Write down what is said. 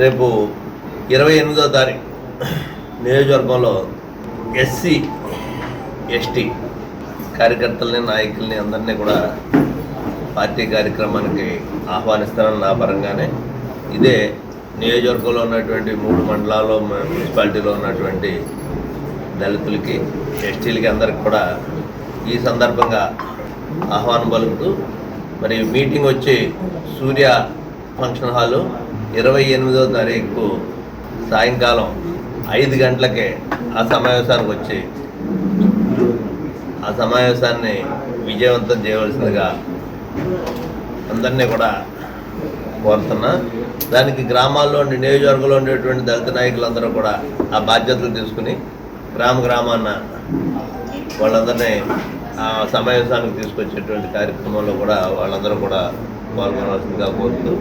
రేపు ఇరవై ఎనిమిదో తారీఖు నియోజకవర్గంలో ఎస్సీ ఎస్టీ కార్యకర్తల్ని నాయకుల్ని అందరినీ కూడా పార్టీ కార్యక్రమానికి ఆహ్వానిస్తానని నా పరంగానే ఇదే నియోజకవర్గంలో ఉన్నటువంటి మూడు మండలాల్లో మున్సిపాలిటీలో ఉన్నటువంటి దళితులకి ఎస్టీలకి అందరికి కూడా ఈ సందర్భంగా ఆహ్వానం పలుకుతూ మరి మీటింగ్ వచ్చి సూర్య ఫంక్షన్ హాలు ఇరవై ఎనిమిదో తారీఖు సాయంకాలం ఐదు గంటలకే ఆ సమావేశానికి వచ్చి ఆ సమావేశాన్ని విజయవంతం చేయవలసిందిగా అందరినీ కూడా కోరుతున్నా. దానికి గ్రామాల్లో ఉండి నియోజకవర్గంలో ఉండేటువంటి దళిత నాయకులందరూ కూడా ఆ బాధ్యతలు తీసుకుని గ్రామ గ్రామాన్న వాళ్ళందరినీ సమావేశానికి తీసుకొచ్చేటువంటి కార్యక్రమంలో కూడా వాళ్ళందరూ కూడా పాల్గొనవలసిందిగా కోరుతూ